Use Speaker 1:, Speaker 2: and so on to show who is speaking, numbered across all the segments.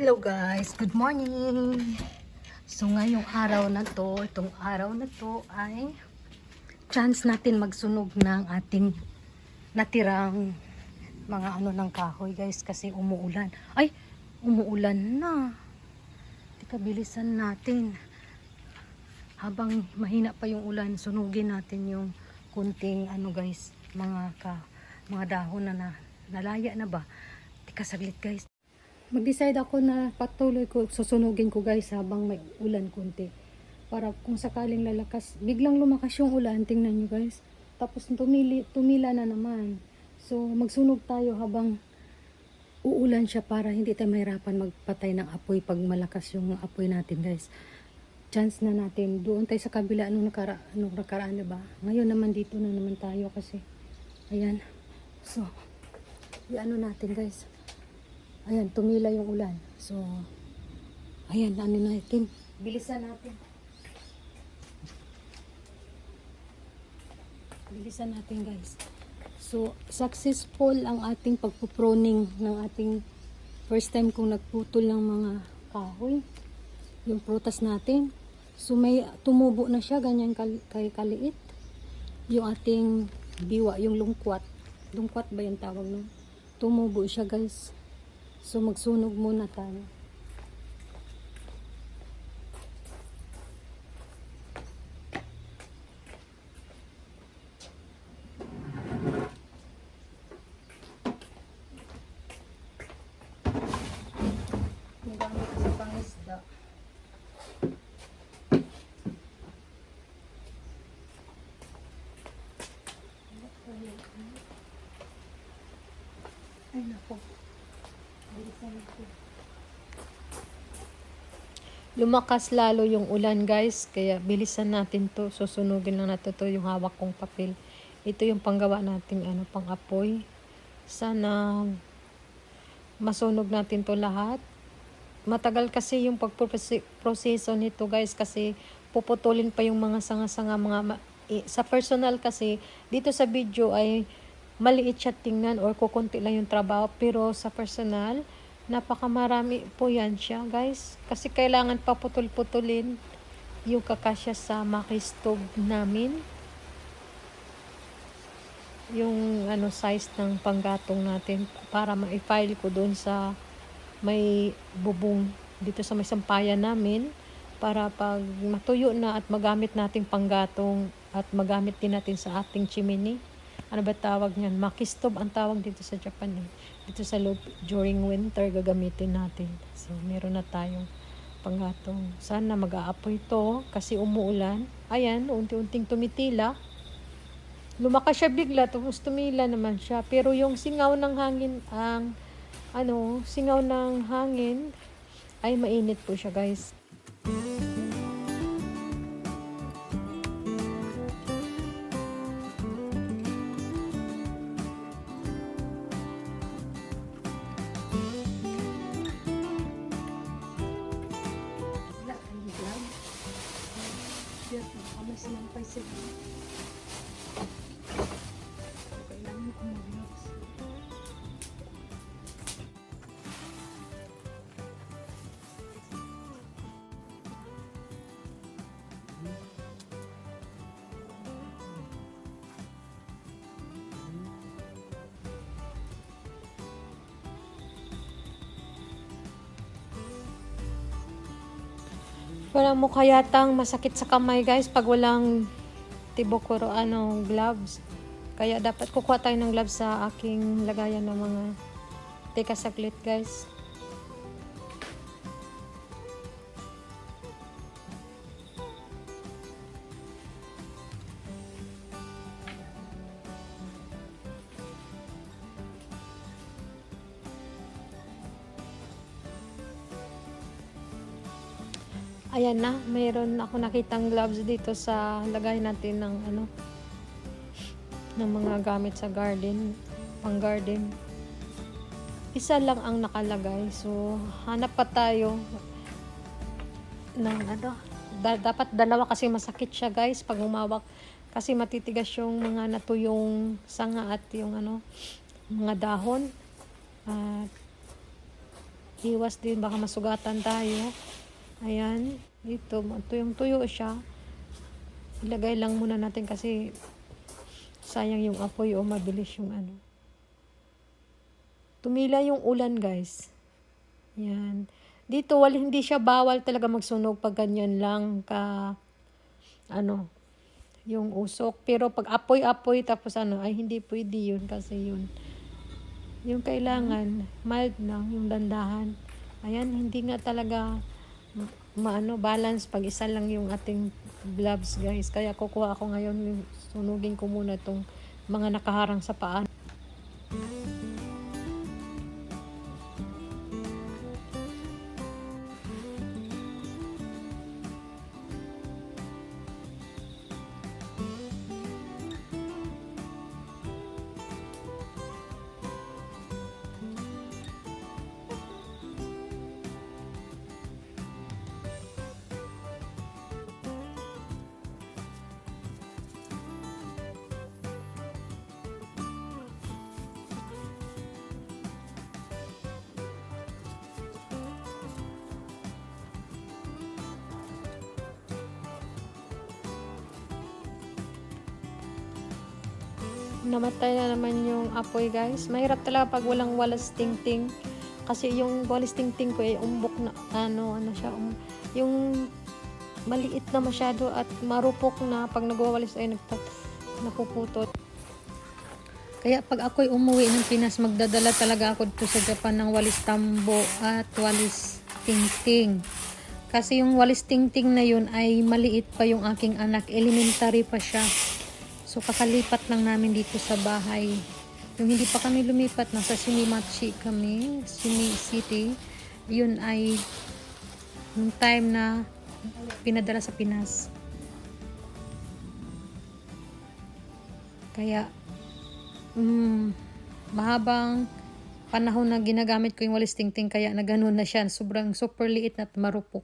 Speaker 1: Hello guys, good morning! So ngayong araw na to, itong araw na to ay chance natin magsunog ng ating natirang mga ano ng kahoy guys kasi umuulan. Ay, umuulan na. Bilisan natin. Habang mahina pa yung ulan, sunugin natin yung kunting ano guys, mga ka, mga dahon na, na nalaya na ba. Tika, saglit guys. Mag-decide ako na patuloy ko, susunugin ko guys habang may ulan konti. Para kung sakaling lalakas, biglang lumakas yung ulan, tingnan nyo guys. Tapos tumili, tumila na naman. So magsunog tayo habang uulan siya para hindi tayo mahirapan magpatay ng apoy pag malakas yung apoy natin guys. Chance na natin. Doon tayo sa kabila nung, nakara, nung nakaraan diba? Ngayon naman dito na naman tayo kasi ayan. So, ano natin guys. Ayan, tumila yung ulan. So, ayan, ano natin. Bilisan natin. Bilisan natin guys. So, successful ang ating pagpuproning ng ating first time kong nagputol ng mga kahoy. Yung prutas natin. So, may tumubo na siya, ganyan kal- kay kaliit. Yung ating diwa, yung lungkwat. Lungkwat ba yung tawag nun? Tumubo siya guys. So magsunog muna tayo. Lumakas lalo yung ulan guys, kaya bilisan natin to. Susunugin lang natin to yung hawak kong papel. Ito yung panggawa nating ano, pang-apoy. Sana masunog natin to lahat. Matagal kasi yung pagproseso nito guys kasi puputulin pa yung mga sanga-sanga mga ma- sa personal kasi dito sa video ay maliit siya tingnan or kukunti lang yung trabaho. Pero sa personal napakamarami po yan siya guys. Kasi kailangan pa putol-putulin yung kakasya sa maki stove namin. Yung ano size ng panggatong natin para ma-file ko doon sa may bubong dito sa may sampayan namin para pag matuyo na at magamit nating panggatong at magamit din natin sa ating chimney ano ba tawag niyan? Makistob ang tawag dito sa Japan eh. Dito sa loob, during winter gagamitin natin. So, meron na tayong panggatong. Sana mag-aapoy to kasi umuulan. Ayan, unti-unting tumitila. Lumakas siya bigla, tapos tumila naman siya. Pero yung singaw ng hangin, ang ano, singaw ng hangin ay mainit po siya guys. Wala Walang mukha yatang masakit sa kamay guys pag walang tibok or ano, gloves. Kaya dapat kukuha tayo ng gloves sa aking lagayan ng mga teka saglit guys. Mayroon ako nakitang gloves dito sa lagay natin ng ano ng mga gamit sa garden, pang garden. Isa lang ang nakalagay. So, hanap pa tayo ng ano. Da- dapat dalawa kasi masakit siya guys pag umawak. Kasi matitigas yung mga natuyong sanga at yung ano, mga dahon. At Iwas din, baka masugatan tayo. Ayan, dito, tuyong-tuyo siya. Ilagay lang muna natin kasi sayang yung apoy o mabilis yung ano. Tumila yung ulan, guys. Yan. Dito, wal, hindi siya bawal talaga magsunog pag ganyan lang ka, ano, yung usok. Pero pag apoy-apoy tapos ano, ay hindi pwede yun kasi yun. Yung kailangan, mild lang, yung dandahan. Ayan, hindi nga talaga maano, balance pag isa lang yung ating gloves, guys. Kaya kukuha ako ngayon, sunugin ko muna itong mga nakaharang sa paa. Namatay na naman yung apoy guys. Mahirap talaga pag walang walas ting-ting. Kasi yung walas ting-ting ko ay umbok na ano, ano siya, um, yung maliit na masyado at marupok na pag nagwawalis ay nagta, napuputot. Kaya pag ako'y umuwi ng Pinas, magdadala talaga ako dito sa Japan ng walis tambo at walis ting-ting. Kasi yung walis ting-ting na yun ay maliit pa yung aking anak. Elementary pa siya. So, kakalipat lang namin dito sa bahay. Yung hindi pa kami lumipat, nasa Shinimachi kami, Shini City. Yun ay yung time na pinadala sa Pinas. Kaya, mm, mahabang panahon na ginagamit ko yung walis tingting kaya na ganun na siya. Sobrang super liit na at marupok.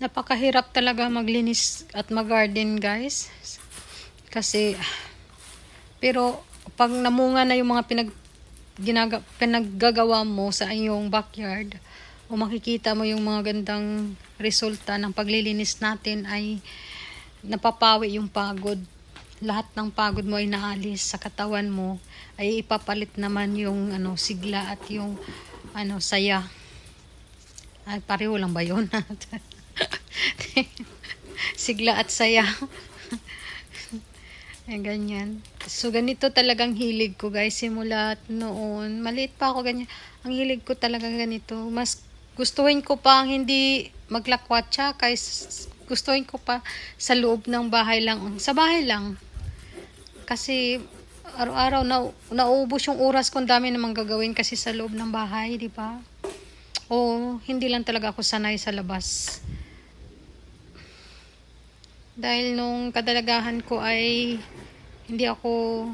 Speaker 1: Napakahirap talaga maglinis at mag-garden, guys. Kasi, pero pag namunga na yung mga pinag, ginaga, pinaggagawa mo sa iyong backyard, o makikita mo yung mga gandang resulta ng paglilinis natin ay napapawi yung pagod. Lahat ng pagod mo ay naalis sa katawan mo ay ipapalit naman yung ano sigla at yung ano saya. Ay pareho lang ba 'yon? sigla at saya. Ay, ganyan. So, ganito talagang hilig ko, guys. Simula noon. Maliit pa ako, ganyan. Ang hilig ko talaga ganito. Mas gustuhin ko pa hindi maglakwatsa kaysa gustuhin ko pa sa loob ng bahay lang. Sa bahay lang. Kasi araw-araw na nauubos yung oras ko, ang dami namang gagawin kasi sa loob ng bahay, di ba? O hindi lang talaga ako sanay sa labas. Dahil nung kadalagahan ko ay hindi ako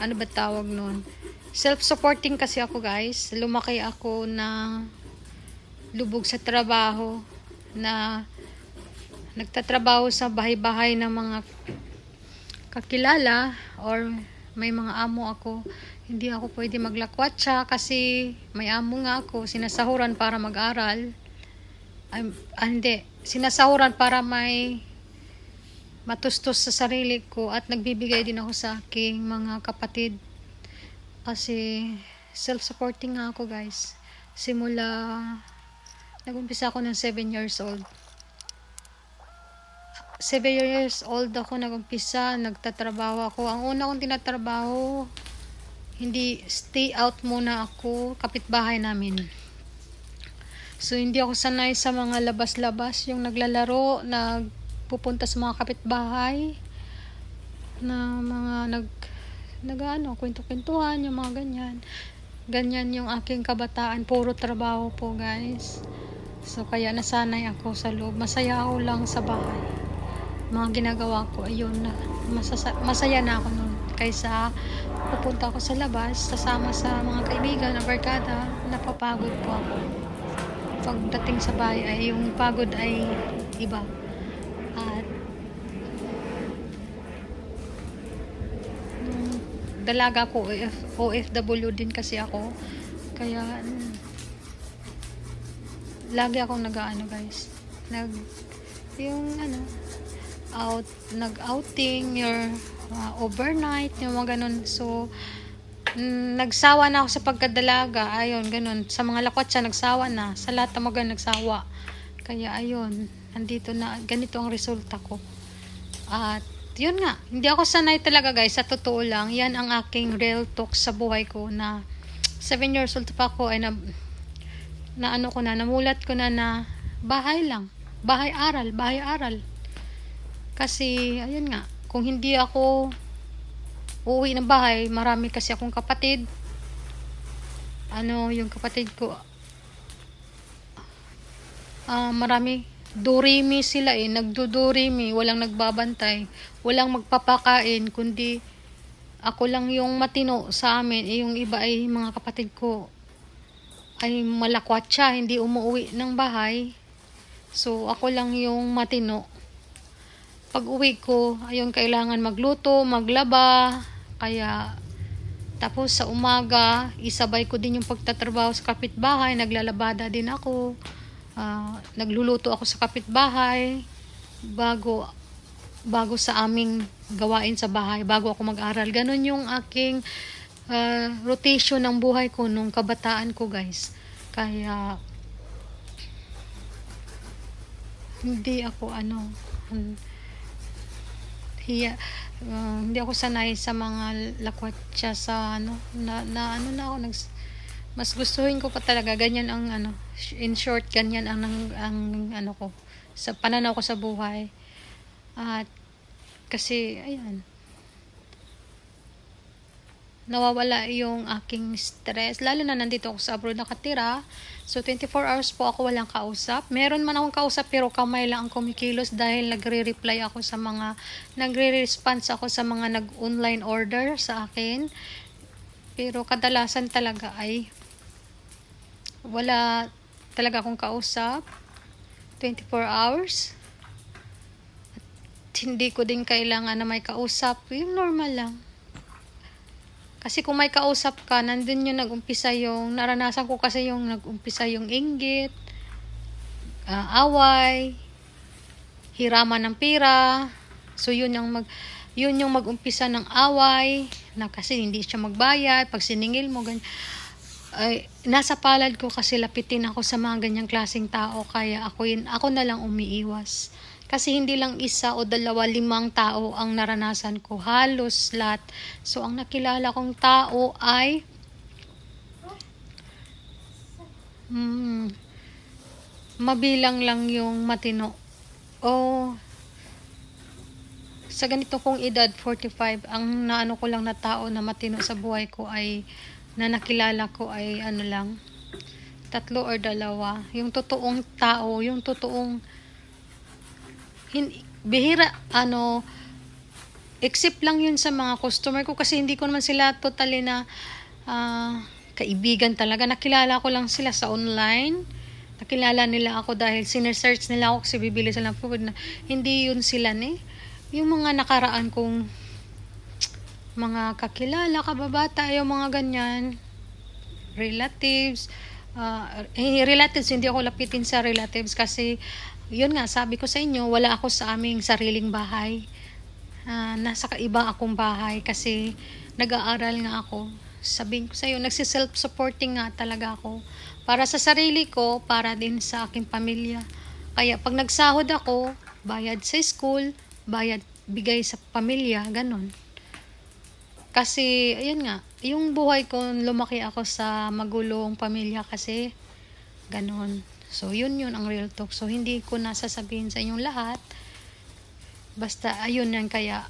Speaker 1: ano ba tawag nun? Self-supporting kasi ako guys. Lumaki ako na lubog sa trabaho na nagtatrabaho sa bahay-bahay ng mga kakilala or may mga amo ako. Hindi ako pwede maglakwatsa kasi may amo nga ako. Sinasahuran para mag-aral. Ay, ah, hindi. Sinasahuran para may matustos sa sarili ko at nagbibigay din ako sa aking mga kapatid. Kasi self-supporting nga ako guys. Simula nagumpisa ako ng 7 years old. 7 years old ako nagumpisa, nagtatrabaho ako. Ang una kong tinatrabaho, hindi stay out muna ako, kapitbahay namin. So, hindi ako sanay sa mga labas-labas, yung naglalaro, nagpupunta sa mga kapitbahay, na mga nag, nag ano, kwento-kwentuhan, yung mga ganyan. Ganyan yung aking kabataan, puro trabaho po guys. So, kaya nasanay ako sa loob. Masaya ako lang sa bahay. Mga ginagawa ko, ayun na. Masasa, masaya na ako nun. Kaysa pupunta ako sa labas, sasama sa mga kaibigan na barkada, napapagod po ako pagdating sa bahay ay yung pagod ay iba. At nung dalaga ko OF, OFW din kasi ako. Kaya mm, lagi akong nag-ano guys. Nag yung ano out nag-outing your uh, overnight yung mga ganun. So Nagsawa na ako sa pagkadalaga. Ayun, ganun. Sa mga lakwat siya, nagsawa na. Sa lahat ng mga nagsawa. Kaya ayun, andito na, ganito ang resulta ko. At yun nga, hindi ako sanay talaga guys, sa totoo lang. Yan ang aking real talk sa buhay ko na 7 years old pa ako ay na, na ano ko na, namulat ko na na bahay lang. Bahay aral, bahay aral. Kasi, ayun nga, kung hindi ako uuwi ng bahay, marami kasi akong kapatid. Ano, yung kapatid ko, ah marami, durimi sila eh, nagdudurimi, walang nagbabantay, walang magpapakain, kundi ako lang yung matino sa amin, eh, yung iba ay mga kapatid ko ay malakwatsa, hindi umuwi ng bahay. So, ako lang yung matino pag uwi ko, ayun, kailangan magluto, maglaba, kaya, tapos sa umaga, isabay ko din yung pagtatrabaho sa kapitbahay, naglalabada din ako, uh, nagluluto ako sa kapitbahay, bago, bago sa aming gawain sa bahay, bago ako mag-aral. Ganon yung aking uh, rotation ng buhay ko nung kabataan ko, guys. Kaya, hindi ako ano, hiya. Uh, hindi ako sanay sa mga lakwatsa sa ano na, na ano na ako nag mas gustuhin ko pa talaga ganyan ang ano in short ganyan ang, ang, ang ano ko sa pananaw ko sa buhay. At kasi ayan nawawala yung aking stress. Lalo na nandito ako sa abroad nakatira. So, 24 hours po ako walang kausap. Meron man akong kausap pero kamay lang ang kumikilos dahil nagre-reply ako sa mga, nagre-response ako sa mga nag-online order sa akin. Pero kadalasan talaga ay wala talaga akong kausap. 24 hours. Hindi ko din kailangan na may kausap. Yung normal lang. Kasi kung may kausap ka, nandun yung nag-umpisa yung, naranasan ko kasi yung nag-umpisa yung inggit, ah, away, hiraman ng pira. So yun yung mag yun yung mag-umpisa ng away na kasi hindi siya magbayad pag siningil mo ganyan ay nasa palad ko kasi lapitin ako sa mga ganyang klaseng tao kaya ako yun, ako na lang umiiwas kasi hindi lang isa o dalawa limang tao ang naranasan ko. Halos lahat. So ang nakilala kong tao ay hmm, mabilang lang yung matino. O sa ganito kong edad 45 ang naano ko lang na tao na matino sa buhay ko ay na nakilala ko ay ano lang tatlo or dalawa. Yung totoong tao yung totoong hin, bihira ano except lang yun sa mga customer ko kasi hindi ko naman sila totally na ah, kaibigan talaga. Nakilala ko lang sila sa online. Nakilala nila ako dahil sinesearch nila ako kasi bibili sila ng food na hindi yun sila ni yung mga nakaraan kong mga kakilala, kababata, yung mga ganyan, relatives, ah, eh, relatives, hindi ako lapitin sa relatives kasi, yun nga, sabi ko sa inyo, wala ako sa aming sariling bahay. Ah, nasa kaiba akong bahay kasi nag-aaral nga ako. Sabihin ko sa iyo, nagsi-self-supporting nga talaga ako. Para sa sarili ko, para din sa aking pamilya. Kaya pag nagsahod ako, bayad sa school, bayad bigay sa pamilya, ganon. Kasi, ayun nga, yung buhay ko, lumaki ako sa magulong pamilya kasi, ganon. So, yun yun ang real talk. So, hindi ko nasasabihin sa inyong lahat. Basta, ayun yan, kaya,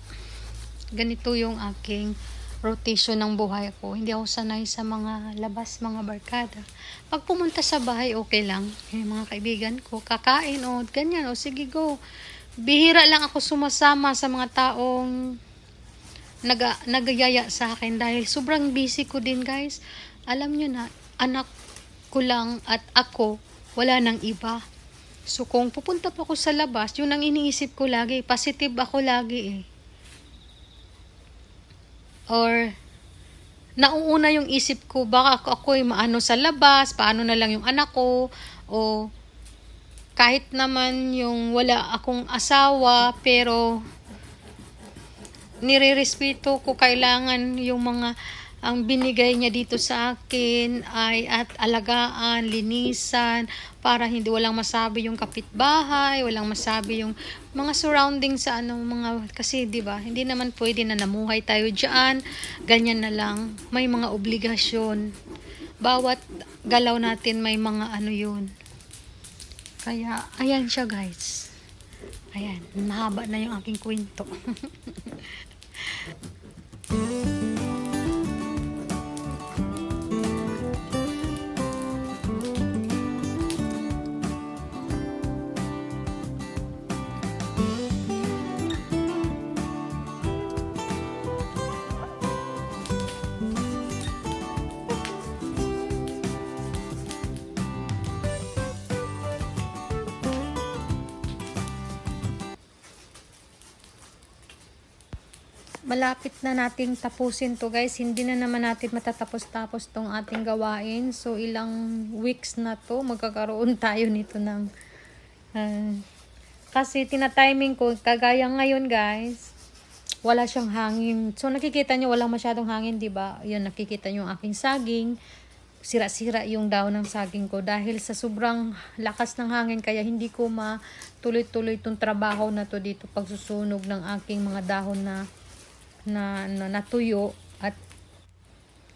Speaker 1: ganito yung aking rotation ng buhay ko. Hindi ako sanay sa mga labas, mga barkada. Pag pumunta sa bahay, okay lang. Yung mga kaibigan ko, kakain o ganyan, o sige go. Bihira lang ako sumasama sa mga taong nag nagayaya sa akin dahil sobrang busy ko din guys. Alam nyo na, anak ko lang at ako, wala nang iba. So kung pupunta pa ako sa labas, yun ang iniisip ko lagi. Positive ako lagi eh. Or nauuna yung isip ko, baka ako ako'y maano sa labas, paano na lang yung anak ko, o kahit naman yung wala akong asawa, pero nirerespeto ko kailangan yung mga ang binigay niya dito sa akin ay at alagaan, linisan, para hindi walang masabi yung kapitbahay, walang masabi yung mga surrounding sa ano mga kasi 'di ba? Hindi naman pwede na namuhay tayo diyan. Ganyan na lang. May mga obligasyon. Bawat galaw natin may mga ano 'yun. Kaya ayan siya, guys. Ayan, mahaba na yung aking kwento. malapit na nating tapusin to guys. Hindi na naman natin matatapos-tapos tong ating gawain. So ilang weeks na to magkakaroon tayo nito ng ah, kasi tina-timing ko kagaya ngayon guys. Wala siyang hangin. So nakikita nyo walang masyadong hangin, 'di ba? 'Yun nakikita nyo ang aking saging. Sira-sira yung daon ng saging ko dahil sa sobrang lakas ng hangin kaya hindi ko matuloy-tuloy tong trabaho na to dito pagsusunog ng aking mga dahon na na, na natuyo at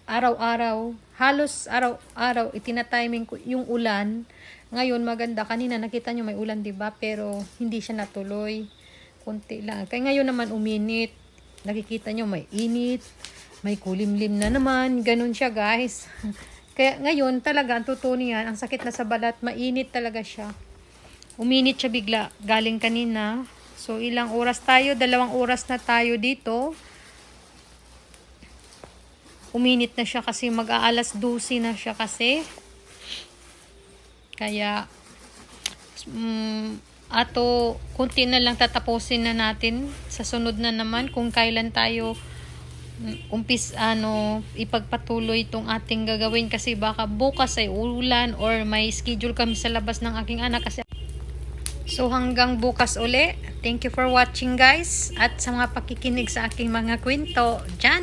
Speaker 1: araw-araw, halos araw-araw itinatiming ko yung ulan. Ngayon maganda, kanina nakita nyo may ulan 'di ba? Pero hindi siya natuloy. Kunti lang. Kaya ngayon naman uminit. Nakikita nyo may init, may kulimlim na naman, ganun siya guys. Kaya ngayon talaga ang totoo ang sakit na sa balat, mainit talaga siya. Uminit siya bigla galing kanina. So ilang oras tayo, dalawang oras na tayo dito uminit na siya kasi mag-aalas 12 na siya kasi. Kaya, mm, ato kunti na lang tatapusin na natin sa sunod na naman kung kailan tayo mm, umpis ano ipagpatuloy itong ating gagawin kasi baka bukas ay ulan or may schedule kami sa labas ng aking anak kasi So hanggang bukas uli. Thank you for watching guys at sa mga pakikinig sa aking mga kwento. Jan!